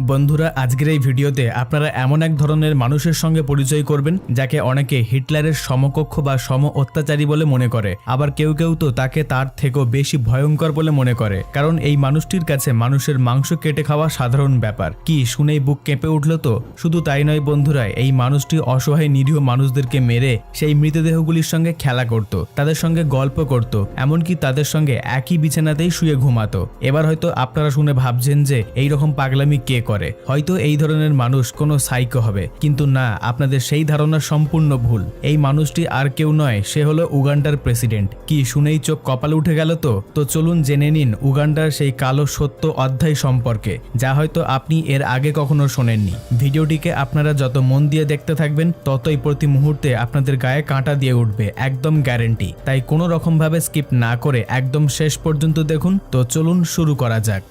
বন্ধুরা, আজকের এই ভিডিওতে আপনারা এমন এক ধরনের মানুষের সঙ্গে পরিচয় করবেন যাকে অনেকে হিটলারের সমকক্ষ বা সম অত্যাচারী বলে মনে করে। আবার কেউ কেউ তো তাকে তার থেকেও বেশি ভয়ঙ্কর বলে মনে করে। কারণ এই মানুষটির কাছে মানুষের মাংস কেটে খাওয়া সাধারণ ব্যাপার। কি শুনেই বুক কেঁপে উঠল তো? শুধু তাই নয় বন্ধুরা, এই মানুষটি অসহায় নিরীহ মানুষদেরকে মেরে সেই মৃতদেহগুলির সঙ্গে খেলা করত, তাদের সঙ্গে গল্প করত, এমনকি তাদের সঙ্গে একই বিছানাতেই শুয়ে ঘুমাতো। এবার হয়তো আপনারা শুনে ভাবছেন যে এই রকম পাগলামি কে করে, হয়তো এই ধরনের মানুষ কোনো সাইকো হবে। কিন্তু না, আপনাদের সেই ধারণা সম্পূর্ণ ভুল। এই মানুষটি আর কেউ নয়, সে হলো উগান্ডার প্রেসিডেন্ট। কি শুনেই চোখ কপালে উঠে গেল তো? তো চলুন জেনে নিন উগান্ডার সেই কালো সত্য অধ্যায় সম্পর্কে, যা হয়তো আপনি এর আগে কখনো শোনেননি। ভিডিওটিকে আপনারা যত মন দিয়ে দেখতে থাকবেন, ততই প্রতি মুহূর্তে আপনাদের গায়ে কাঁটা দিয়ে উঠবে, একদম গ্যারেন্টি। তাই কোনো রকমভাবে স্কিপ না করে একদম শেষ পর্যন্ত দেখুন। তো চলুন শুরু করা যাক।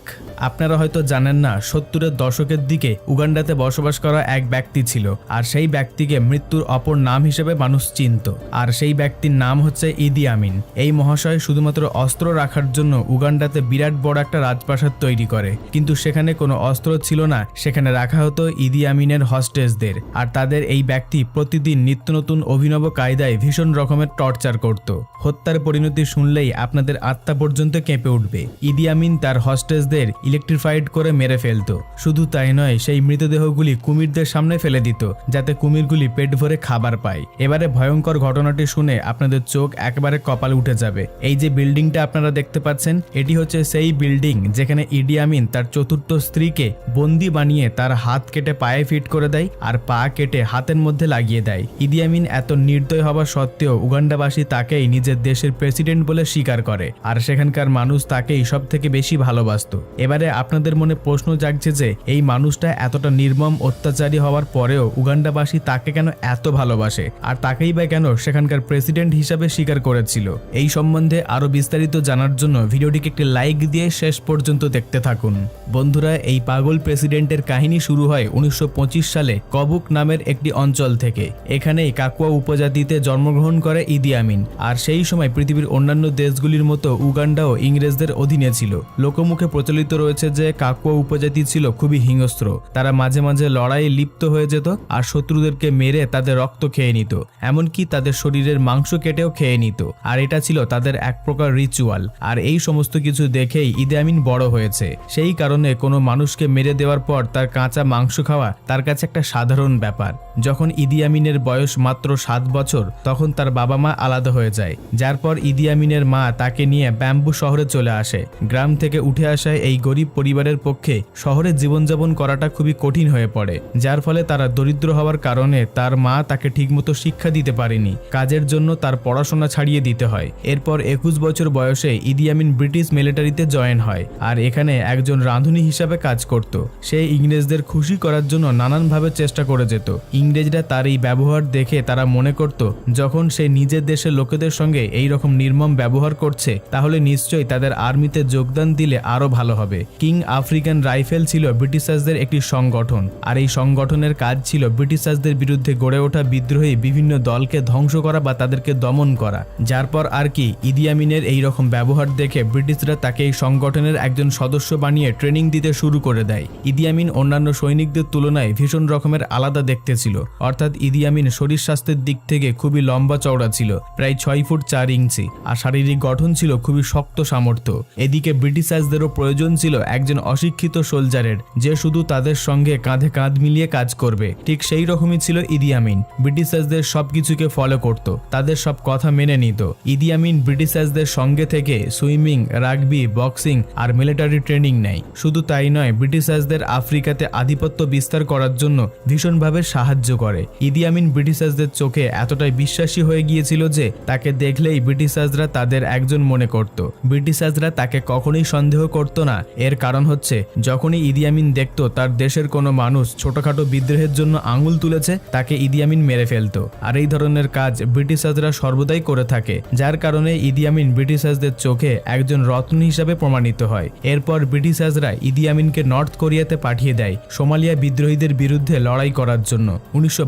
আপনারা হয়তো জানেন না, সত্তরের দশকের দিকে উগান্ডাতে বসবাস করা এক ব্যক্তি ছিল আর সেই ব্যক্তিকে মৃত্যুর অপর নাম হিসেবে মানুষ চিনত। আর সেই ব্যক্তির নাম হচ্ছে ইদি আমিন। এই মহাশয় শুধুমাত্র অস্ত্র রাখার জন্য উগান্ডাতে বিরাট বড় একটা রাজপ্রাসাদ তৈরি করে। কিন্তু সেখানে কোনো অস্ত্র ছিল না, সেখানে রাখা হতো ইদি আমিনের হস্টেজদের আর তাদের এই ব্যক্তি প্রতিদিন নিত্য নতুন অভিনব কায়দায় ভীষণ রকমের টর্চার করত। হত্যার পরিণতি শুনলেই আপনাদের আত্মা পর্যন্ত কেঁপে উঠবে। ইদি আমিন তার হস্টেজদের ইলেকট্রিফাইড করে মেরে ফেলতো। শুধু তাই নয়, সেই মৃতদেহগুলি কুমিরদের সামনে ফেলে দিত, যাতে কুমিরগুলি পেট ভরে খাবার পায়। এবারে ভয়ঙ্কর ঘটনাটি শুনে আপনাদের চোখ একেবারে কপাল উঠে যাবে। এই যে বিল্ডিংটা আপনারা দেখতে পাচ্ছেন, এটি হচ্ছে সেই বিল্ডিং যেখানে ইডি আমিন তার চতুর্থ স্ত্রীকে বন্দি বানিয়ে তার হাত কেটে পায়ে ফিট করে দেয় আর পা কেটে হাতের মধ্যে লাগিয়ে দেয়। ইদি আমিন এত নির্দয় হওয়া সত্ত্বেও উগান্ডাবাসী তাকেই নিজের দেশের প্রেসিডেন্ট বলে স্বীকার করে, আর সেখানকার মানুষ তাকেই সব থেকে বেশি ভালোবাসতো। এবারে আপনাদের মনে প্রশ্ন জাগছে যে, এই মানুষটা এতটা নির্মম, অত্যাচারী হওয়ার পরেও উগান্ডাবাসী তাকে কেন এত ভালোবাসে? আর তাকেই বা কেন সেখানকার প্রেসিডেন্ট হিসাবে স্বীকার করেছিল? এই সম্বন্ধে আরও বিস্তারিত জানার জন্য ভিডিওটিকে একটি লাইক দিয়ে শেষ পর্যন্ত দেখতে থাকুন। বন্ধুরা, এই পাগল প্রেসিডেন্টের কাহিনী শুরু হয় উনিশশো পঁচিশ সালে কবুক নামের একটি অঞ্চল থেকে। এখানেই কাকুয়া উপজাতিতে জন্মগ্রহণ করে ইদি আমিন। আর সেই সময় পৃথিবীর অন্যান্য দেশগুলির মতো উগান্ডাও ইংরেজদের অধীনে ছিল। লোকমুখে প্রচলিত রয়েছে যে কাকুয়া উপজাতি ছিল খুবই হিংস্র। তারা মাঝে মাঝে লড়াইয়ে লিপ্ত হয়ে যেত আর শত্রুদেরকে মেরে তাদের রক্ত খেয়ে নিত। এমনকি তাদের শরীরের মাংস কেটেও খেয়ে নিত। আর এটা ছিল তাদের এক প্রকার রিচুয়াল আর এই সমস্ত কিছু দেখেই ইদে আমিন বড় হয়েছে। সেই কারণে কোনো মানুষকে মেরে দেওয়ার পর তার কাঁচা মাংস খাওয়া তার কাছে একটা সাধারণ ব্যাপার। যখন ইদি আমিনের বয়স মাত্র সাত বছর, তখন তার বাবা মা আলাদা হয়ে যায়। যার পর ইদি আমিনের মা তাকে নিয়ে ব্যাম্বু শহরে চলে আসে। গ্রাম থেকে উঠে আসায় এই গরিব পরিবারের পক্ষে শহরে জীবনযাপন করাটা খুবই কঠিন হয়ে পড়ে, যার ফলে তারা দরিদ্র হওয়ার কারণে তার মা তাকে ঠিকমতো শিক্ষা দিতে পারেনি, কাজের জন্য তার পড়াশোনা ছাড়িয়ে দিতে হয়। এরপর একুশ বছর বয়সে ইদি আমিন ব্রিটিশ মিলিটারিতে জয়েন হয় আর এখানে একজন রাঁধুনি হিসাবে কাজ করত। সে ইংরেজদের খুশি করার জন্য নানানভাবে চেষ্টা করে যেত। ইংরেজরা তার এই ব্যবহার দেখে তারা মনে করত, যখন সে নিজের দেশের লোকেদের সঙ্গে এই রকম নির্মম ব্যবহার করছে, তাহলে নিশ্চয়ই তাদের আর্মিতে যোগদান দিলে আরও ভালো হবে। কিং আফ্রিকান রাইফেল ছিল ব্রিটিশার্সদের একটি সংগঠন। আর এই সংগঠনের কাজ ছিল ব্রিটিশার্সদের বিরুদ্ধে গড়ে ওঠা বিদ্রোহী বিভিন্ন দলকে ধ্বংস করা বা তাদেরকে দমন করা। যার পর আর কি ইদি আমিনের এই রকম ব্যবহার দেখে ব্রিটিশরা তাকে এই সংগঠনের একজন সদস্য বানিয়ে ট্রেনিং দিতে শুরু করে দেয়। ইদি আমিন অন্যান্য সৈনিকদের তুলনায় ভীষণ রকমের আলাদা দেখতে ছিল। অর্থাৎ ইদি আমিন শরীর স্বাস্থ্যের দিক থেকে খুবই লম্বা চওড়া ছিল, প্রায় ছয় ফুট চার ইঞ্চি। আর শারীরিক গঠন ছিল খুবই শক্ত সামর্থ্য। এদিকে ব্রিটিশার্সদেরও প্রয়োজন ছিল একজন অশিক্ষিত সোলজারের, যে শুধু তাদের সঙ্গে কাঁধে কাঁধ মিলিয়ে কাজ করবে। ঠিক সেই রকমই ছিল ইদি আমিন। ব্রিটিশার্সদের সবকিছুকে ফলো করত। তাদের সব কথা মেনে নিত। ইদি আমিন ব্রিটিশার্সদের সঙ্গে থেকে সুইমিং, রাগবি, বক্সিং আর মিলিটারি ট্রেনিং নেয়। শুধু তাই নয়, ব্রিটিশার্সদের আফ্রিকাতে আধিপত্য বিস্তার করার জন্য ভীষণভাবে সাহায্য করে। ইদি আমিন ব্রিটিশার্সদের চোখে এতটাই বিশ্বাসী হয়ে গিয়েছিল যে, তাকে দেখলেই ব্রিটিশার্সরা তাদের একজন মনে করত। ব্রিটিশার্সরা তাকে কখনোই সন্দেহ করত না। এর কারণ হচ্ছে, যখনই ইদি আমিন দেখত তার দেশের কোনো মানুষ ছোটখাটো বিদ্রোহের জন্য আঙুল তুলেছে, তাকে ইদি আমিন মেরে ফেলতো। আর এই ধরনের কাজ ব্রিটিশার্সরা সর্বদাই করে থাকে, যার কারণে ইদি আমিন ব্রিটিশার্সদের চোখে একজন রত্ন হিসাবে প্রমাণিত হয়। এরপর ব্রিটিশার্সরা ইদি আমিনকে নর্থ কোরিয়াতে পাঠিয়ে দেয় সোমালিয়া বিদ্রোহীদের বিরুদ্ধে লড়াই করার জন্য। উনিশশো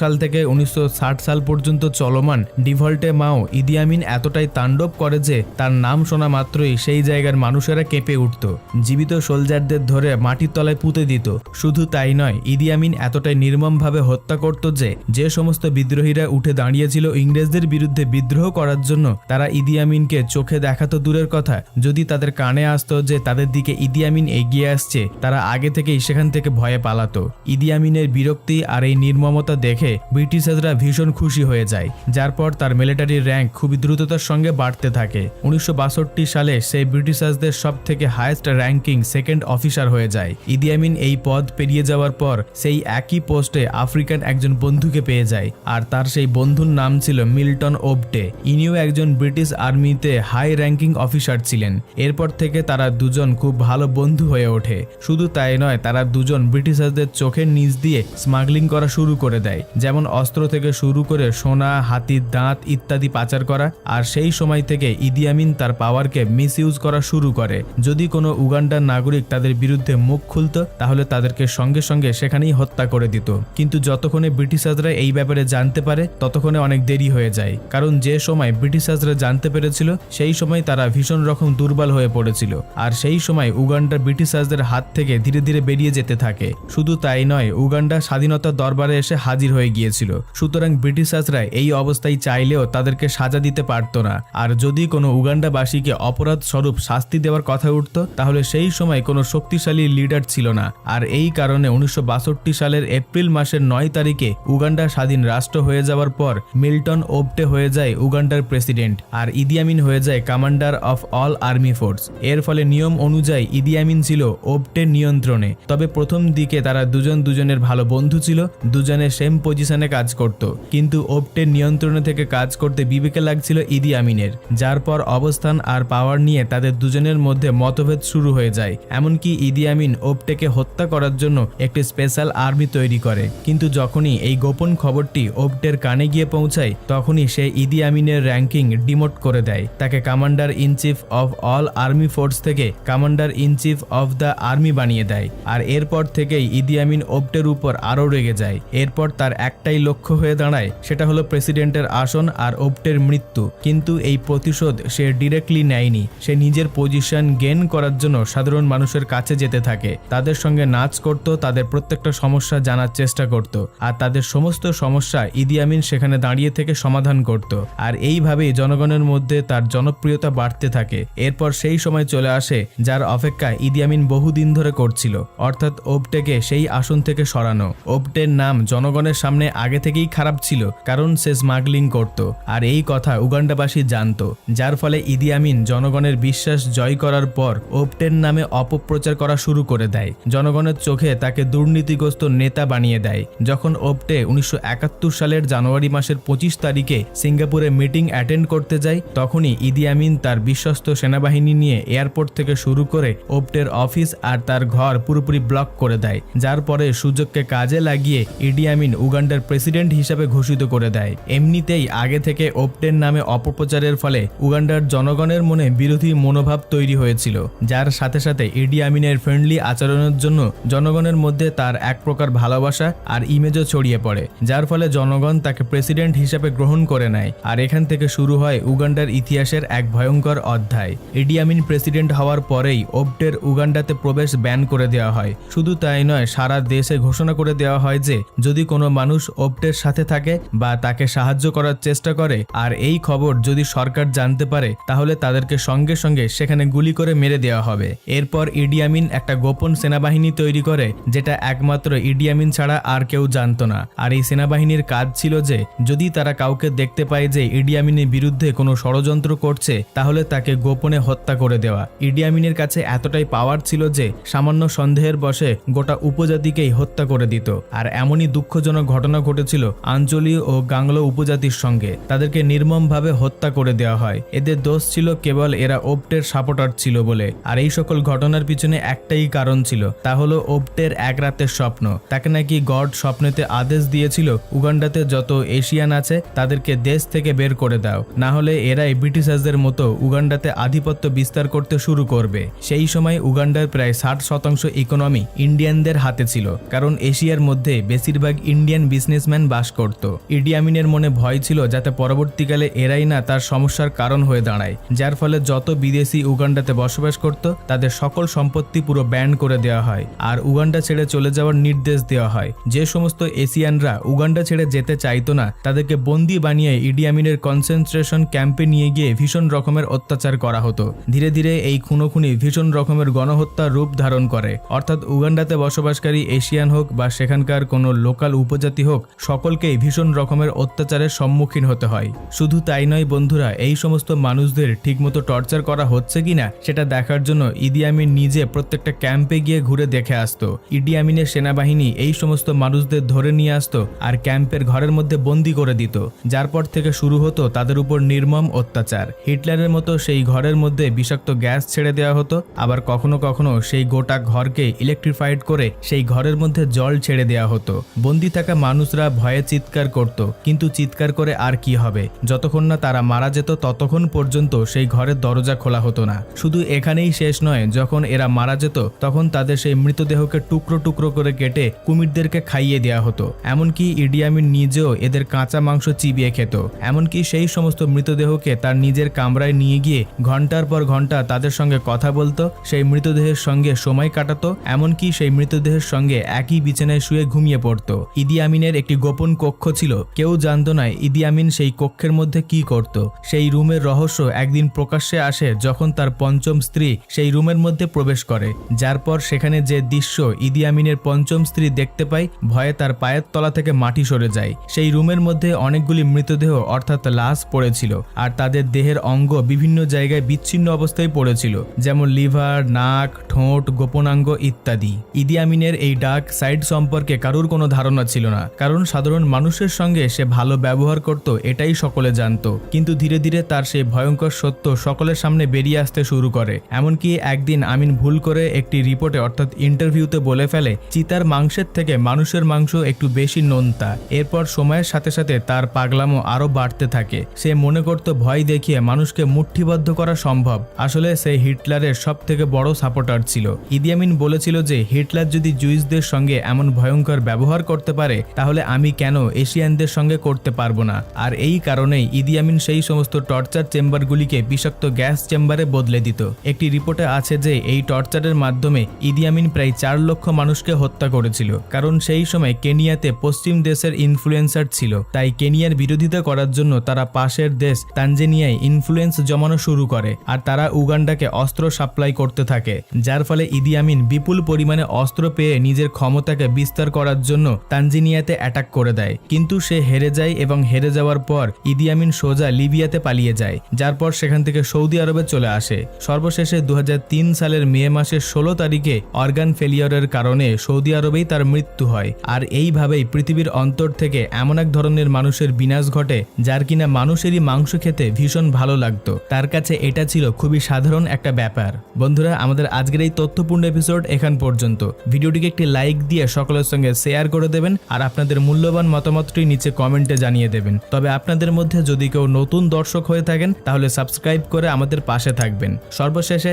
সাল থেকে উনিশশো ষাট সাল পর্যন্ত চলমান ডিভল্টে মাও ইদি আমিন এতটাই তাণ্ডব করে যে, তার নাম শোনা মাত্রই সেই জায়গার মানুষেরা কেঁপে উঠত। জীবিত সোলজারদের ধরে মাটির তলায় পুঁতে দিত। শুধু তাই নয়, ইদি আমিন এতটাই নির্মমভাবে হত্যা করত যে যে সমস্ত বিদ্রোহীরা উঠে দাঁড়িয়েছিল ইংরেজদের বিরুদ্ধে বিদ্রোহ করার জন্য, তারা ইদি আমিনকে চোখে দেখাতো দূরের কথা। যদি তাদের কানে আসতো যে তাদের দিকে ইদি আমিন এগিয়ে আসছে, তারা আগে থেকেই সেখান থেকে ভয়ে পালাতো। ইদি আমিনের বিরক্তি আর এই নির্মমতা দেখে ব্রিটিশাররা ভীষণ খুশি হয়ে যায়, যার পর তার মিলিটারি র্যাঙ্ক খুবই দ্রুততার সঙ্গে বাড়তে থাকে। উনিশশো বাষট্টি সালে সেই ব্রিটিশার্সদের সব থেকে হায়েস্ট র্যাঙ্কিং সেকেন্ড অফিসার হয়ে যায়। ইদি আমিন এই পদ পেরিয়ে যাওয়ার পর সেই একই পোস্টে আফ্রিকান একজন বন্ধুকে পেয়ে যায়, আর তার সেই বন্ধুর নাম ছিল মিল্টন ওবটে। ইনিও একজন ব্রিটিশ আর্মিতে হাই র্যাঙ্কিং অফিসার ছিলেন। এরপর থেকে তারা দুজন খুব ভালো বন্ধু হয়ে ওঠে। শুধু তাই নয়, তারা দুজন ব্রিটিশারদের চোখের নিচ দিয়ে স্মাগলিং করা শুরু করে দেয়, যেমন অস্ত্র থেকে শুরু করে সোনা হাতির দাঁত ইত্যাদি পাচার করা, আর সেই সময় থেকে ইদি আমিন তার পাওয়ারকে মিস ইউজ করা শুরু করে। যদি কোনো উগান্ডার নাগরিক তাদের বিরুদ্ধে মুখ খুলত, তাহলে তাদেরকে সঙ্গে সঙ্গে সেখানেই হত্যা করে দিত। কিন্তু যতক্ষণে ব্রিটিশাররা এই ব্যাপারে জানতে পারে, ততক্ষণে অনেক দেরি হয়ে যায়। কারণ যে সময় ব্রিটিশাররা জানতে পেরেছিল, সেই সময় তারা ভীষণ রকম দুর্বল হয়ে পড়েছিল। আর সেই সময় উগান্ডা ব্রিটিশারদের হাত থেকে ধীরে ধীরে বেরিয়ে যেতে থাকে। শুধু তাই নয়, উগান্ডা স্বাধীনতার দরবারে এসে হাজির হয়ে গিয়েছিল। সুতরাং ব্রিটিশার্সরা এই অবস্থায় চাইলেও তাদেরকে সাজা দিতে পারত না। আর যদি কোনো উগান্ডাবাসীকে অপরাধ স্বরূপ শাস্তি দেওয়ার কথা উঠত, তাহলে সেই সময় কোনো শক্তিশালী লিডার ছিল না। আর এই কারণে উনিশশো বাষট্টি সালের এপ্রিল মাসের নয় তারিখে উগান্ডা স্বাধীন রাষ্ট্র হয়ে যাওয়ার পর মিল্টন ওপটে হয়ে যায় উগান্ডার প্রেসিডেন্ট আর ইদিয়ামিন হয়ে যায় commander of all army force. এর ফলে নিয়ম অনুযায়ী ইদিয়ামিন ছিল ওপটের নিয়ন্ত্রণে। তবে প্রথম দিকে তারা দুজন দুজনের ভালো বন্ধু ছিল, দুজনে সেম পজিশনে কাজ করত। কিন্তু ওপটের নিয়ন্ত্রণে থেকে কাজ করতে বিবেকে লাগছিল ইদি আমিনের। যার পর অবস্থান আর পাওয়ার নিয়ে তাদের দুজনের মধ্যে মতভেদ শুরু হয়ে যায়। এমনকি ইদি আমিন ওপটেকে হত্যা করার জন্য একটি স্পেশাল আর্মি তৈরি করে। কিন্তু যখনই এই গোপন খবরটি ওপটের কানে গিয়ে পৌঁছায়, তখনই সে ইদি আমিনের র্যাঙ্কিং ডিমোট করে দেয়। তাকে commander in chief of all army force থেকে commander in chief of the army বানিয়ে দেয়। আর এরপর থেকেই ইদি আমিন ওপটের উপর আরও রেগে যায়। এরপর তার একটাই লক্ষ্য হয়ে দাঁড়ায়, সেটা হলো প্রেসিডেন্টের আসন আর ওপটের মৃত্যু। কিন্তু এই প্রতিশোধ সে ডিরেক্টলি নেয়নি। সে নিজের পজিশন গেন করার জন্য সাধারণ মানুষের কাছে যেতে থাকে। তাদের সঙ্গে নাচ করত, তাদের প্রত্যেকটা সমস্যা জানার চেষ্টা করত। আর তাদের সমস্ত সমস্যা ইদি আমিন সেখানে দাঁড়িয়ে থেকে সমাধান করত। আর এইভাবেই জনগণের মধ্যে তার জনপ্রিয়তা বাড়তে থাকে। এরপর সেই সময় চলে আসে, যার অপেক্ষা ইদি আমিন বহুদিন ধরে করছিল। অর্থাৎ ওপটেকে সেই আসন থেকে সরানো। ওপটের নাম জনগণের সামনে আগে থেকেই খারাপ ছিল, কারণ সে স্মাগলিং করত। আর এই কথা উগান্ডাবাসী জানতো, যার ফলে ইদি আমিন জনগণের বিশ্বাস জয় করার পর ওপটের নামে অপপ্রচার করা শুরু করে দেয়। জনগণের চোখে তাকে দুর্নীতিগ্রস্ত নেতা বানিয়ে দেয়। যখন ওপটে উনিশশো একাত্তর সালের জানুয়ারি মাসের পঁচিশ তারিখে সিঙ্গাপুরে মিটিং অ্যাটেন্ড করতে যায়, তখনই ইদি আমিন তার বিশ্বস্ত সেনাবাহিনী নিয়ে এয়ারপোর্ট থেকে শুরু করে ওপটের অফিস আর তার ঘর পুরোপুরি ব্লক করে দেয়। যার পরে সুযোগকে কাজে লাগিয়ে ইডি আমিন উগান্ডার প্রেসিডেন্ট হিসাবে ঘোষিত করে দেয়। এমনিতেই আগে থেকে ওপটের নামে অপপ্রচারের ফলে উগান্ডার জনগণের মনে বিরোধী মনোভাব তৈরি হয়েছিল, যার সাথে সাথে ইডি আমিনের ফ্রেন্ডলি আচরণের জন্য জনগণের মধ্যে তার এক প্রকার ভালোবাসা আর ইমেজও ছড়িয়ে পড়ে, যার ফলে জনগণ তাকে প্রেসিডেন্ট হিসেবে গ্রহণ করে নেয়। আর এখান থেকে শুরু হয় উগান্ডার ইতিহাসের এক ভয়ঙ্কর অধ্যায়। ইডি আমিন প্রেসিডেন্ট হওয়ার পরেই ওপটের উগান্ডাতে প্রবেশ ব্যান করে দেওয়া হয়। শুধু তাই নয়, সারা দেশে ঘোষণা করে দেওয়া হয় যে, যদি কোনো মানুষ ওপটের সাথে থাকে বা তাকে সাহায্য করার চেষ্টা করে, আর এই খবর যদি সরকার জানতে পারে, তাহলে তাদেরকে সঙ্গে সঙ্গে সেখানে গুলি করে মেরে দেওয়া হবে। এরপর ইডিয়ামিন একটা গোপন সেনাবাহিনী তৈরি করে, যেটা একমাত্র ইডিয়ামিন ছাড়া আর কেউ জানতো না। আর এই সেনাবাহিনীর কাজ ছিল যে, যদি তারা কাউকে দেখতে পায় যে ইডিয়ামিনের বিরুদ্ধে কোনো ষড়যন্ত্র করছে, তাহলে তাকে গোপনে হত্যা করে দেওয়া। ইডিয়ামিনের কাছে এতটাই পাওয়ার ছিল যে, সামান্য সন্দেহের বসে গোটা উপজাতিকেই হত্যা করে দিত। আর এমনই দুঃখজনক ঘটনা ঘটেছিল আঞ্চলি ও গাংলো উপজাতির সঙ্গে। তাদেরকে নির্মমভাবে হত্যা করে দেওয়া হয়। এদের দোষ ছিল কেবল এরা ওপটের সাপোর্টার ছিল বলে। আর এই সকল ঘটনার পিছনে একটাই কারণ ছিল, তা হলো ওপটের এক রাতের স্বপ্ন। তাকে নাকি গড স্বপ্নেতে আদেশ দিয়েছিল, উগান্ডাতে যত এশিয়ান আছে, তাদেরকে দেশ থেকে বের করে দাও। না হলে এরাই ব্রিটিশারদের মতো উগান্ডাতে আধিপত্য বিস্তার করতে শুরু করবে। সেই সময় উগান্ডার প্রায় ষাট শতাংশ ইকোনমি ইন্ডিয়ানদের হাতে ছিল, কারণ এশিয়ার মধ্যে বেশিরভাগ ইন্ডিয়ান বিজনেসম্যান বাস করত। ইডিয়ামিনের মনে ভয় ছিল যাতে পরবর্তীকালে এরাই না তার সমস্যার কারণ হয়ে দাঁড়ায়, যার ফলে যত বিদেশি উগান্ডাতে বসবাস করত তাদের সকল সম্পত্তি পুরো ব্যান করে দেওয়া হয় আর উগান্ডা ছেড়ে চলে যাওয়ার নির্দেশ দেওয়া হয়। যে সমস্ত এশিয়ানরা উগান্ডা ছেড়ে যেতে চাইতো না, তাদেরকে বন্দি বানিয়ে ইডিয়ামিনের কনসেন্ট্রেশন ক্যাম্পে নিয়ে গিয়ে ভীষণ রকমের অত্যাচার করা হতো। ধীরে ধীরে এই খুনোখুনি ভীষণ রকমের গণহত্যার রূপ ধারণ করে। অর্থাৎ উগান্ডাতে বসবাসকারী এশিয়ান হোক বা সেখানকার কোনো লোকাল উপজাতি হোক, সকলকেই ভীষণ রকমের অত্যাচারের সম্মুখীন হতে হয়। শুধু তাই নয় বন্ধুরা, এই সমস্ত মানুষদের ঠিকমতো টর্চার করা হচ্ছে কিনা, সেটা দেখার জন্য ইদি আমিন নিজে প্রত্যেকটা ক্যাম্পে গিয়ে ঘুরে দেখে আসতো। ইডি আমিনের সেনাবাহিনী এই সমস্ত মানুষদের ধরে নিয়ে আসতো আর ক্যাম্পের ঘরের মধ্যে বন্দি করে দিত। যার পর থেকে শুরু হতো তাদের উপর নির্মম অত্যাচার। হিটলারের মতো সেই ঘরের মধ্যে বিষাক্ত গ্যাস ছেড়ে দেওয়া হতো, আবার কখনো কখনো সেই গোটা ঘরকে ইলেকট্রিফাইড করে সেই ঘরের মধ্যে জল ছেড়ে দেওয়া হতো। বন্দি থাকা মানুষরা ভয়ে চিৎকার করত, কিন্তু চিৎকার করে আর কি হবে? যতক্ষণ না তারা মারা যেত, ততক্ষণ পর্যন্ত সেই ঘরের দরজা খোলা হতো না। শুধু এখানেই শেষ নয়, যখন এরা মারা যেত, তখন তাদের সেই মৃতদেহকে টুকরো টুকরো করে কেটে কুমিরদেরকে খাইয়ে দেওয়া হতো। এমনকি ইডিয়ামিন নিজেও এদের কাঁচা মাংস চিবিয়ে খেত। এমনকি সেই সমস্ত মৃতদেহকে তার নিজের কামরায় নিয়ে গিয়ে ঘণ্টার পর ঘণ্টা তাদের সঙ্গে কথা বলতো, সেই মৃতদেহের সঙ্গে সময় কাটাতো, এমনকি সেই মৃতদেহের সঙ্গে একই বিছানায় শুয়ে ঘুমিয়ে পড়তো। ইদি আমিনের একটি গোপন কক্ষ ছিল। কেউ জানতো না ইদি আমিন সেই কক্ষের মধ্যে কি করত। সেই রুমের রহস্য একদিন প্রকাশ্যে আসে যখন তার পঞ্চম স্ত্রী সেই রুমের মধ্যে প্রবেশ করে, যার পর সেখানে যে দৃশ্য ইদি আমিনের পঞ্চম স্ত্রী দেখতে পায়, ভয়ে তার পায়ের তলা থেকে মাটি সরে যায়। সেই রুমের মধ্যে অনেকগুলি মৃতদেহ, অর্থাৎ লাশ, পড়েছিল, আর তাদের দেহের অঙ্গ বিভিন্ন জায়গায় বিচ্ছিন্ন অবস্থায় পড়েছিল, যেমন লিভার, নাক, ঠোঁট, গোপনাঙ্গ ইত্যাদি। ইদি আমিনের এই ডাক সাইড সম্পর্কে কারোর কোনো ধারণা ছিল না, কারণ সাধারণ মানুষের সঙ্গে সে ভালো ব্যবহার করত, এটাই সকলে জানতো। কিন্তু ধীরে ধীরে তার সেই ভয়ঙ্কর সত্য সকলের সামনে বেরিয়ে আসতে শুরু করে, এমনকি একদিন আমিন ভুল করে একটি রিপোর্টে, অর্থাৎ ইন্টারভিউতে বলে ফেলে, চিতার মাংসের থেকে মানুষের মাংস একটু বেশি নোনতা। এরপর সময়ের সাথে সাথে তার পাগলামো আরও বাড়তে থাকে। সে মনে করত ভয় দেখিয়ে মানুষকে মুঠিবদ্ধ করা সম্ভব। আসলে সে হিটলারের সব থেকে বড় সাপোর্টার ছিল। ইদিয়ামিন বলেছিল যে, হিটলার যদি জুইসদের সঙ্গে এমন ভয়ঙ্কর ব্যবহার করতে পারে, তাহলে আমি কেন এশিয়ানদের সঙ্গে করতে পারব না? আর এই কারণেই ইদিয়ামিন সেই সমস্ত টর্চার চেম্বারগুলিকে বিষাক্ত গ্যাস চেম্বারে বদলে দিত। একটি রিপোর্টে আছে যে এই টর্চারের মাধ্যমে ইদিয়ামিন প্রায় চার লক্ষ মানুষকে হত্যা করেছিল। কারণ সেই সময় কেনিয়াতে পশ্চিম দেশের ইনফ্লুয়েন্সার ছিল। তাই কেনিয়ার বিরোধিতা করার জন্য তারা পাশের দেশ তানজেনিয়ায় ইনফ্লুয়েন্স জমানো শুরু করে আর তারা উগান্ডাকে অস্ত্র সাপ্লাই করতে থাকে। যার ফলে ইদি আমিন বিপুল পরিমাণে অস্ত্র পেয়ে নিজের ক্ষমতাকে বিস্তার করার জন্য তানজেনিয়াতে অ্যাটাক করে দেয়। কিন্তু সে হেরে যায় এবং হেরে যাওয়ার পর ইদি আমিন সোজা লিবিয়াতে পালিয়ে যায়। যার পর সেখান থেকে সৌদি আরবে চলে আসে। সর্বশেষে দু হাজার সালের মে মাসের ষোলো তারিখে অর্গান ফেলিয়রের কারণে সৌদি আরবেই তার মৃত্যু হয়। আর এইভাবেই পৃথিবীর অন্তর থেকে এমন এক ধরনের মানুষের বিনাশ ঘটে, যার কিনা মানুষেরই মাংস খেতে ভীষণ ভালো লাগতো। তার কাছে এটা ছিল খুবই সাধারণ একটা ব্যাপার। বন্ধুরা, আমাদের আজকের এই তথ্যপূর্ণ এপিসোড এখান পর্যন্ত। ভিডিওটিকে একটি লাইক দিয়ে সকলের সঙ্গে শেয়ার করে দেবেন, আর আপনাদের মূল্যবান মতামতটি নিচে কমেন্টে জানিয়ে দেবেন। তবে আপনাদের মধ্যে যদি কেউ নতুন দর্শক হয়ে থাকেন, তাহলে সাবস্ক্রাইব করে আমাদের পাশে থাকবেন। সর্বশেষে